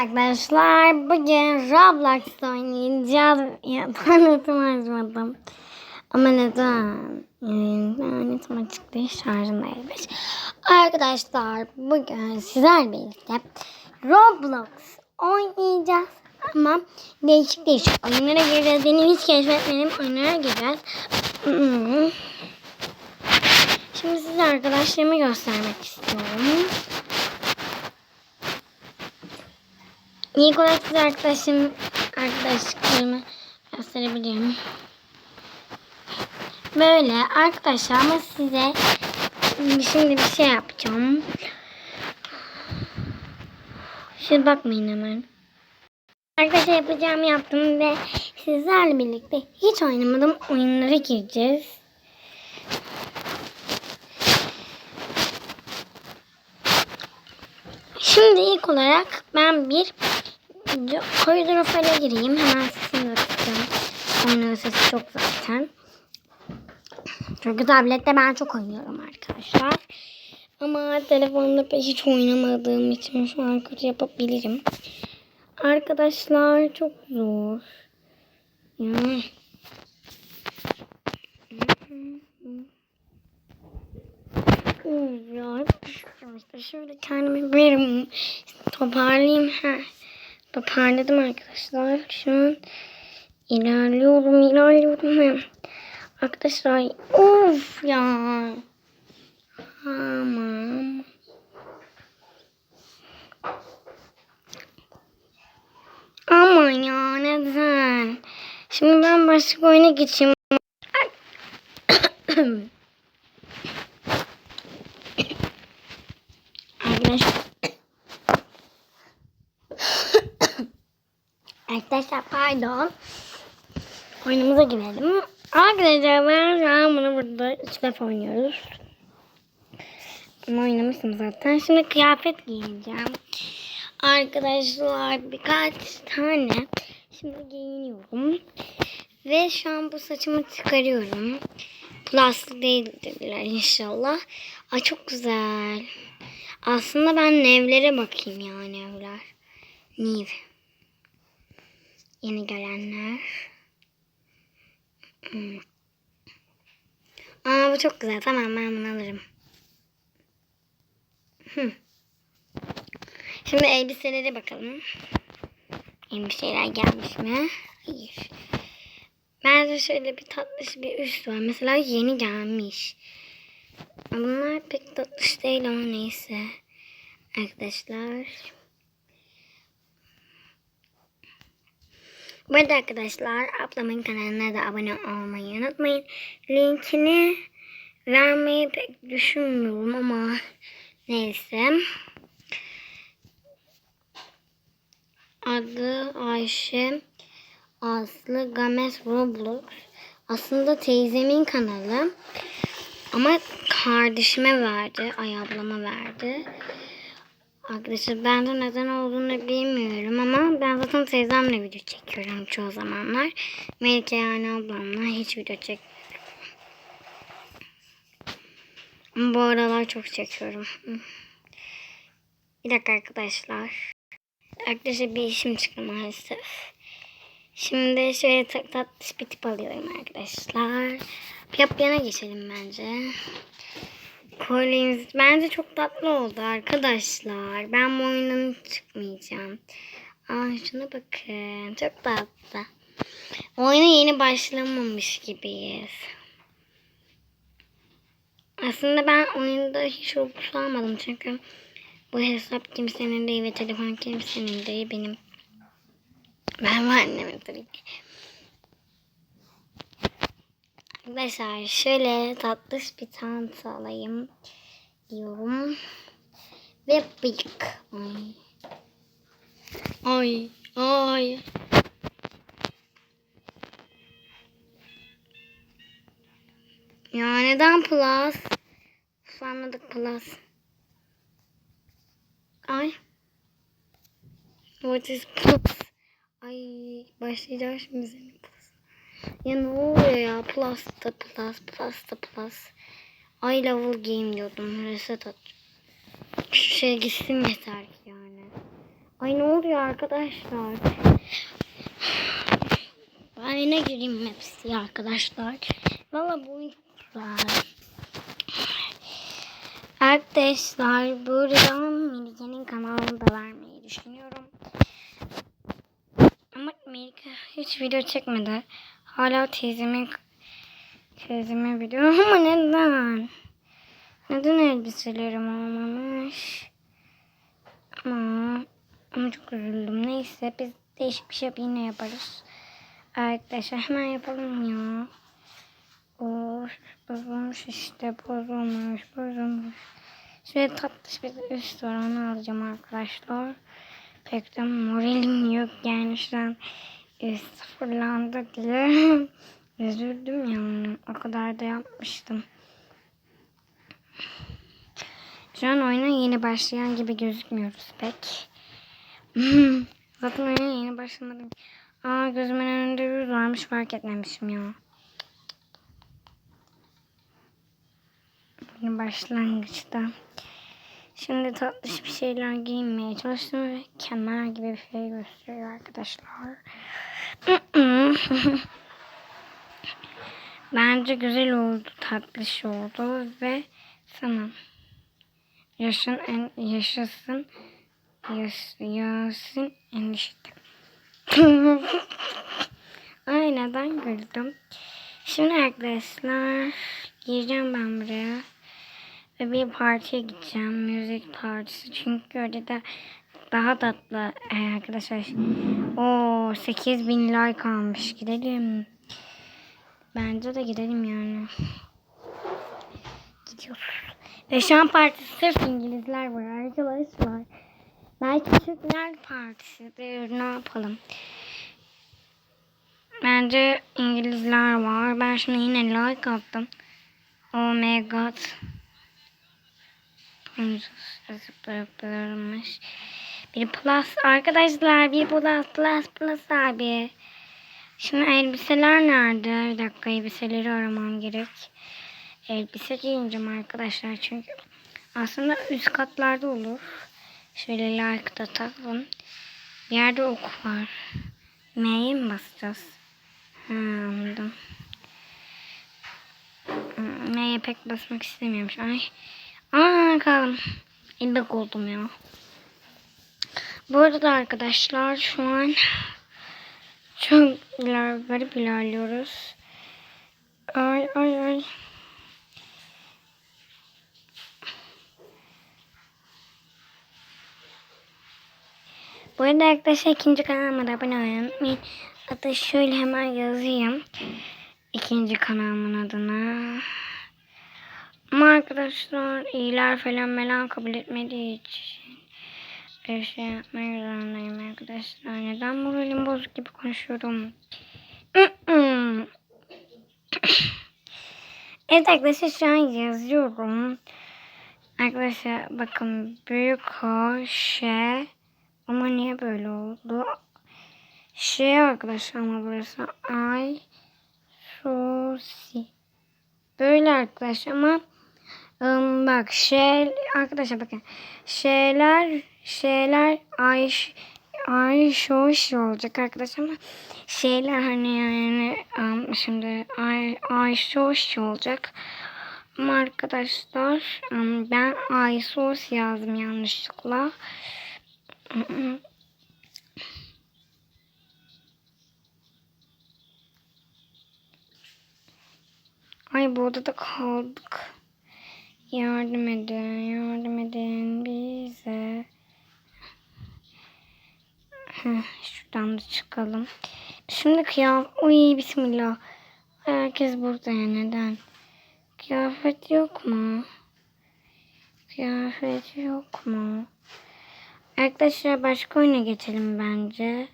Arkadaşlar bugün Roblox oynayacağız. Ya tanıtım açmadım. Ama neden? İnternetim açık değil şarjım değilmiş. Arkadaşlar bugün sizlerle birlikte Roblox oynayacağız. Ama değişik değişik oyunlara gireceğiz. Benim hiç keşfetmediğim oyunlara gireceğiz. Hmm. Şimdi size arkadaşlarımı göstermek istiyorum. Size arkadaşım, arkadaşlıklarımı gösterebilirim. Böyle arkadaşlar ama size şimdi bir şey yapacağım. Şimdi bakmayın hemen. Arkadaşlar yapacağımı yaptım ve sizlerle birlikte hiç oynamadığım oyunlara gireceğiz. Şimdi ilk olarak ben bir koridor fale gireyim. Hemen sesini de tutacağım. Oyunun sesi çok zaten. Çünkü tablette ben çok oynuyorum arkadaşlar. Ama telefonda pek hiç oynamadığım için şu an kötü yapabilirim. Arkadaşlar çok zor. Ya. Uf ya. İşte şöyle kendimi bir toparlayayım. Ha. Toparladım arkadaşlar. Şu an ilerliyorum, ilerliyorum. Arkadaşlar of ya. Tamam. Aman ya neden? Şimdi ben başka oyuna geçeyim. Arkadaşlar. Arkadaşlar pardon. Oyunumuza girelim. Arkadaşlar ben şu an bunu burada üç oynuyoruz. Ama oynamıştım zaten. Şimdi kıyafet giyineceğim. Arkadaşlar birkaç tane. Şimdi giyiniyorum. Ve şu an bu saçımı çıkarıyorum. Plastik değildirler inşallah. Ay çok güzel. Aslında ben nevlere bakayım ya nevler. Niv. Yeni gelenler. Hmm. Aa bu çok güzel. Tamam ben bunu alırım. Hmm. Şimdi elbiselere bakalım. Elbiseler gelmiş mi? Hayır. Bence şöyle bir tatlış bir üst var. Mesela yeni gelmiş. Bunlar pek tatlış değil ama neyse. Arkadaşlar. Bu arada arkadaşlar ablamın kanalına da abone olmayı unutmayın. Linkini vermeyi pek düşünmüyorum ama neyse. Adı Ayşe Aslı Games Roblox. Aslında teyzemin kanalı. Ama kardeşime verdi. Ay ablama verdi. Arkadaşlar ben de neden olduğunu bilmiyorum ama ben zaten teyzemle video çekiyorum çoğu zamanlar. Melike yani ablamla hiç video çek. Bu aralar çok çekiyorum. Bir dakika arkadaşlar. Arkadaşlar bir işim çıktı maalesef. Şimdi şöyle tak tatlış bir tip alıyorum arkadaşlar. Yap yana geçelim bence. Collins bence çok tatlı oldu arkadaşlar. Ben bu oyundan çıkmayacağım. Aa şuna bakın. Çok tatlı. Oyuna yeni başlamamış gibiyiz. Aslında ben oyunda hiç Robux almadım çünkü bu hesap kimsenin değil ve telefon kimsenin değil benim. Ben ve annemin tabii. Arkadaşlar şöyle tatlış bir tant alayım diyorum. Ve bıyık. Ay. Ay. Ay. Ya neden plus? Sanmadık plus. Ay. What is plus? Ay başlayacağım şimdi. Ya ne oluyor ya? Plus da plus, plus da plus. I level game diyordum. Reset at. Şu şey gitsin yeter ki yani. Ay ne oluyor arkadaşlar? Ben yine gireyim hepsi arkadaşlar. Valla bu oyun güzel. Arkadaşlar buradan Melike'nin kanalını da vermeyi düşünüyorum. Ama Melike hiç video çekmedi. Hala teyzemin teyzemin video ama neden? Neden elbiselerim olmamış? Ama, ama çok üzüldüm. Neyse biz değişik bir şey yine yaparız. Arkadaşlar hemen yapalım ya. Of, bozulmuş işte bozulmuş bozulmuş. Şöyle tatlış bir üst var onu alacağım arkadaşlar. Pek de moralim yok yani şu an üst sıfırlandı diye. Üzüldüm ya o kadar da yapmıştım. Şu an oyuna yeni başlayan gibi gözükmüyoruz pek. Zaten oyuna yeni başlamadım. Aa gözümün önünde yüz varmış fark etmemişim ya. Yeni başlangıçta. Şimdi tatlış bir şeyler giyinmeye çalıştım ve kemer gibi bir şey gösteriyor arkadaşlar. Bence güzel oldu, tatlış oldu ve sana yaşın en yaşasın yas, yasın enişte. Ay neden güldüm? Şimdi arkadaşlar gireceğim ben buraya. Ve bir partiye gideceğim. Müzik partisi. Çünkü orada da daha tatlı ee, arkadaşlar. O 8000 like almış. Gidelim. Bence de gidelim yani. Gidiyoruz. Ve şan partisi sırf İngilizler var arkadaşlar. Belki Türkler partisidir. Ne yapalım? Bence İngilizler var. Ben şimdi yine like attım. Oh my god. Zıplarmış. Bir plus arkadaşlar. Bir plus plus plus abi. Şimdi elbiseler nerede? Bir dakika elbiseleri aramam gerek. Elbise giyineceğim arkadaşlar çünkü aslında üst katlarda olur. Şöyle like da takalım. Bir yerde ok var. M'ye mi basacağız? Ha, anladım. M'ye pek basmak istemiyorum şu an. Aa kaldım. İlbek oldum ya. Bu arada arkadaşlar şu an çok garip ilerliyoruz. Ay ay ay. Bu arada arkadaşlar ikinci kanalıma da abone olmayı unutmayın. Adı şöyle hemen yazayım. İkinci kanalımın adına. Ama arkadaşlar iyiler falan falan kabul etmediği için bir şey yapmaya zorundayım arkadaşlar. Neden moralim bozuk gibi konuşuyorum? evet arkadaşlar şu an yazıyorum. Arkadaşlar bakın büyük o şey ama niye böyle oldu? Şey arkadaşlar ama burası ay sosi. Böyle arkadaşlar ama um, bak şey arkadaşlar bakın şeyler şeyler ay ay şoş olacak arkadaşlar ama şeyler hani yani um, şimdi ay ay şoş olacak. Ama arkadaşlar um, ben ay sos yazdım yanlışlıkla. Ay bu odada kaldık. Yardım edin, yardım edin Şuradan da çıkalım. Şimdi kıyafet... Uy bismillah. Herkes burada ya neden? Kıyafet yok mu? Kıyafet yok mu? Arkadaşlar başka oyuna geçelim bence.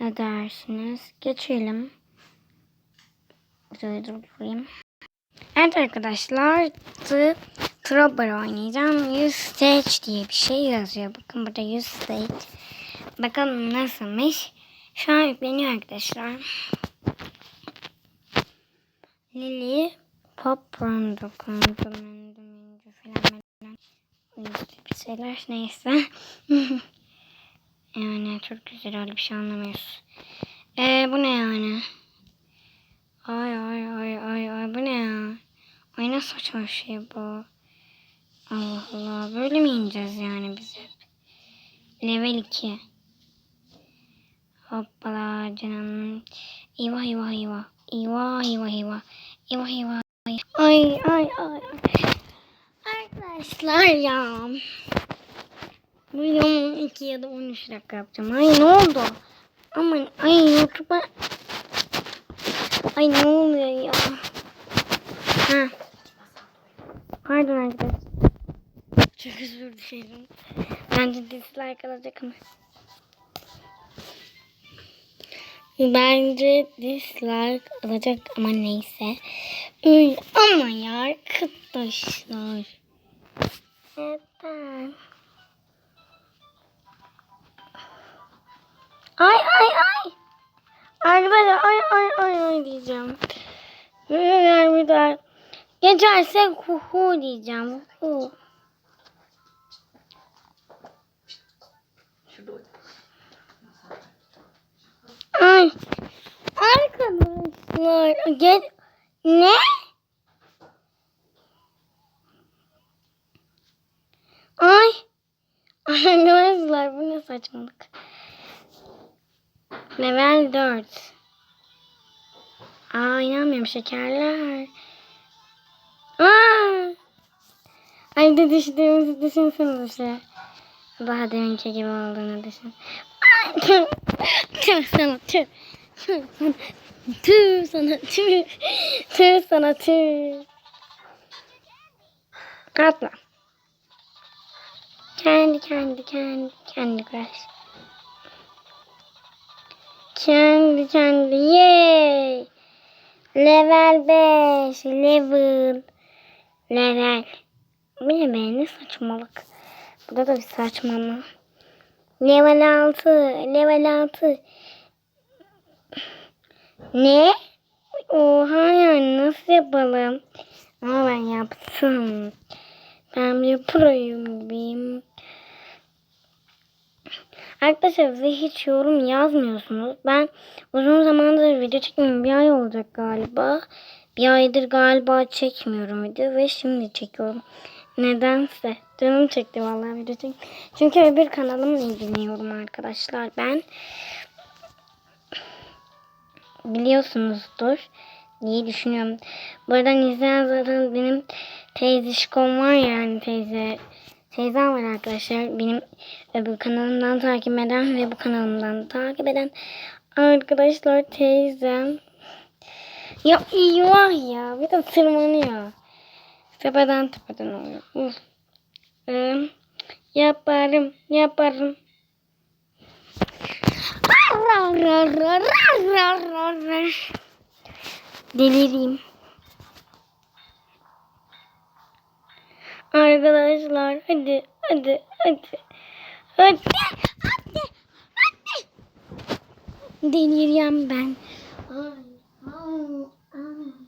Ne dersiniz? Geçelim. Şöyle durdurayım. Evet arkadaşlar The Trouble oynayacağım. 100 Stage diye bir şey yazıyor. Bakın burada 100 Stage. Bakalım nasılmış. Şu an yükleniyor arkadaşlar. Lily Pop Rondo Kondu Mendu Mendu falan falan. Bir şeyler neyse. Yani çok güzel öyle bir şey anlamıyoruz. Ee, bu ne yani? Ay ay ay ay ay bu ne ya? Ay ne saçma şey bu. Allah Allah böyle mi ineceğiz yani biz hep? Level 2. Hoppala canım. Eyvah eyvah eyvah. Eyvah eyvah eyvah. Eyvah eyvah. Ay ay ay. Arkadaşlar ya. Bu videomu 2 ya da 13 dakika yapacağım. Ay ne oldu? Aman ay YouTube'a. Ay ne oluyor ya? Ha. Pardon arkadaşlar. Çok özür dilerim. Bence dislike alacak ama. Bence dislike alacak ama neyse. Ama ya arkadaşlar. Neden? Ay ay ay. Arkadaşlar ay ay ay ay diyeceğim. Geçerse hu hu diyeceğim. Hu. Ay. Arkadaşlar. Gel. Ne? Ay. Arkadaşlar bu ne saçmalık. Level 4. Aa inanmıyorum şekerler. Aa. Ay de düştüğümüzü düşünsenize. Daha deminki gibi olduğunu düşün. Tüh. Sana tüh. Tüh sana. Tüh tüh. Sana tüh. Atla. Kendi kendi kendi kendi crash. Kendi kendi yay. Level 5 level. Level. Bu ne be ne saçmalık. Burada da bir saçmalama. Level 6 level 6. Ne? Oha yani nasıl yapalım? Ama ben yaptım. Ben bir proyum gibiyim. Arkadaşlar size hiç yorum yazmıyorsunuz. Ben uzun zamandır video çekmiyorum. Bir ay olacak galiba. Bir aydır galiba çekmiyorum video ve şimdi çekiyorum. Nedense. Canım çekti vallahi video çek. Çünkü öbür kanalımla ilgileniyorum arkadaşlar ben. Biliyorsunuzdur diye düşünüyorum. Buradan izleyen zaten benim teyzişkom var yani teyze. Teyzem var arkadaşlar. Benim öbür kanalımdan takip eden ve bu kanalımdan takip eden arkadaşlar teyzem. Ya eyvah ya. Bir de tırmanıyor. Tepeden tepeden oluyor. Uf. Ee, yaparım. Yaparım. Delireyim. Arkadaşlar hadi hadi hadi. Hadi hadi hadi. Delireceğim ben. Ay, ay, ay.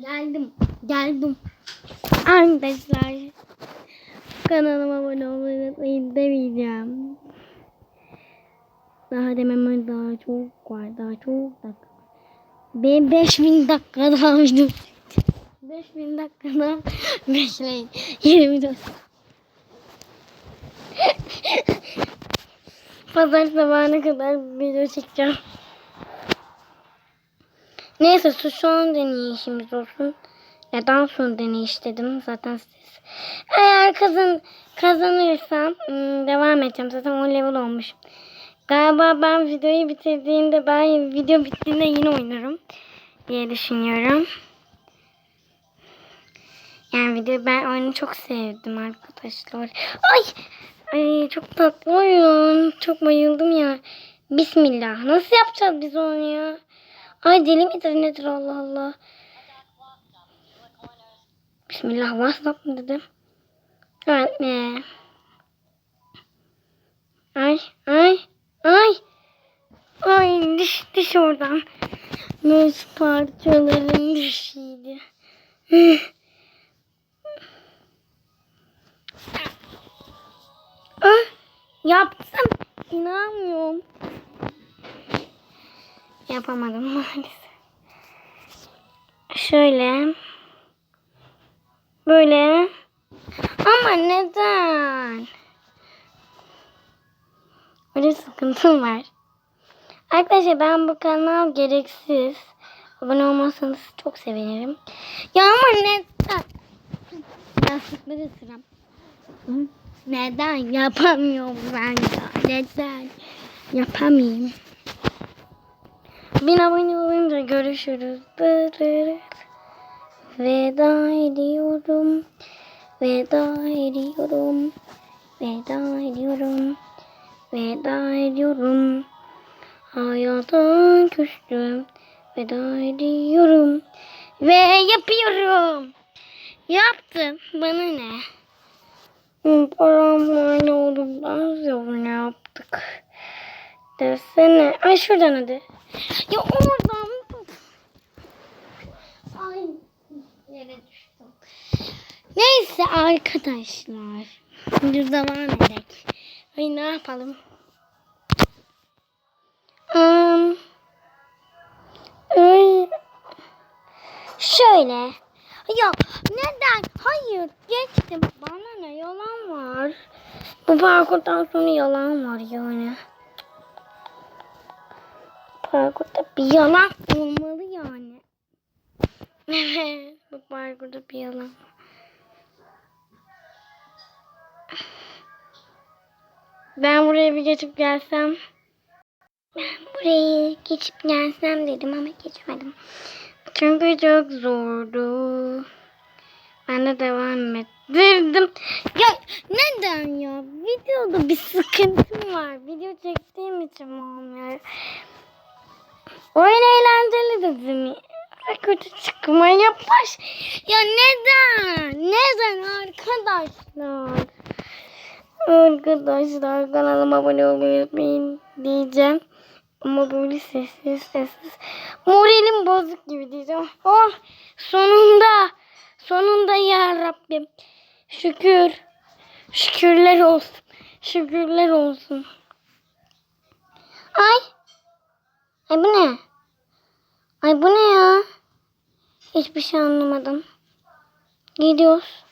Geldim geldim. Arkadaşlar kanalıma abone olmayı unutmayın demeyeceğim. Daha dememe daha çok var. Daha çok dakika. Ben 5000 dakika daha video 5000 dakikada bekleyin. Yeni video. Pazar sabahına kadar video çekeceğim. Neyse şu son deneyişimiz olsun. Neden son deneyiş dedim zaten siz. Eğer kazan, kazanırsam hmm, devam edeceğim. Zaten o level olmuş. Galiba ben videoyu bitirdiğimde ben video bittiğinde yine oynarım diye düşünüyorum. Yani video ben oyunu çok sevdim arkadaşlar. Ay! Ay çok tatlı oyun. Çok bayıldım ya. Bismillah. Nasıl yapacağız biz onu ya? Ay deli midir nedir Allah Allah. Bismillah WhatsApp mı dedim? Evet mi? Ay ay ay. Ay düş düş oradan. Göz parçalarım düşüydü. ah Yaptım. İnanmıyorum. Yapamadım maalesef. Şöyle. Böyle. Ama neden? Öyle sıkıntım var. Arkadaşlar ben bu kanal gereksiz. Abone olmazsanız çok sevinirim. Ya ama neden? Yastıkları sıram. Neden yapamıyorum ben ya? Neden yapamayayım? Bin abone olunca görüşürüz. Veda ediyorum. Veda ediyorum. Veda ediyorum. Veda ediyorum. Hayata küstüm. Veda ediyorum. Ve yapıyorum. Yaptım. Bana ne? Param ne olur ben ne yaptık. Desene. Ay şuradan hadi. Ya oradan. Ay yere düştüm. Neyse arkadaşlar. Dur devam edelim. Ay ne yapalım? Um, öyle. Şöyle. Ya neden? Hayır geçtim. Bana ne yalan var. Bu parkurdan sonra yalan var yani. Parkurda bir yalan olmalı yani. Bu parkurda bir yalan. Ben buraya bir geçip gelsem. Ben burayı geçip gelsem dedim ama geçmedim. Çünkü çok zordu. Ben de devam ettirdim. Ya neden ya? Videoda bir sıkıntım var. Video çektiğim için olmuyor. Oyun eğlenceli dedim. Kötü çıkmaya baş. Ya neden? Neden arkadaşlar? Arkadaşlar kanalıma abone olmayı unutmayın diyeceğim. Ama böyle sessiz sessiz. Moralim bozuk gibi diyeceğim. Oh sonunda. Sonunda ya Rabbim. Şükür. Şükürler olsun. Şükürler olsun. Ay. Ay bu ne? Ay bu ne ya? Hiçbir şey anlamadım. Gidiyoruz.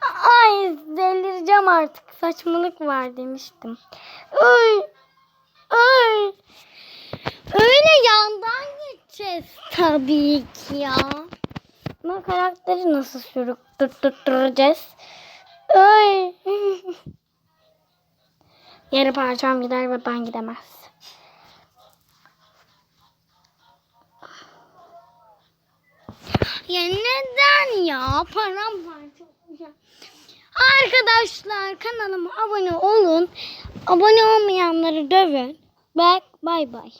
Ay delireceğim artık. Saçmalık var demiştim. Ay. Ay. Öyle yandan geçeceğiz tabii ki ya. Ama karakteri nasıl sürüp tutturacağız? Ay. Yarı parçam gider ve ben gidemez. Ya neden ya? Param çok güzel. Arkadaşlar kanalıma abone olun. Abone olmayanları dövün. Bak bay bay.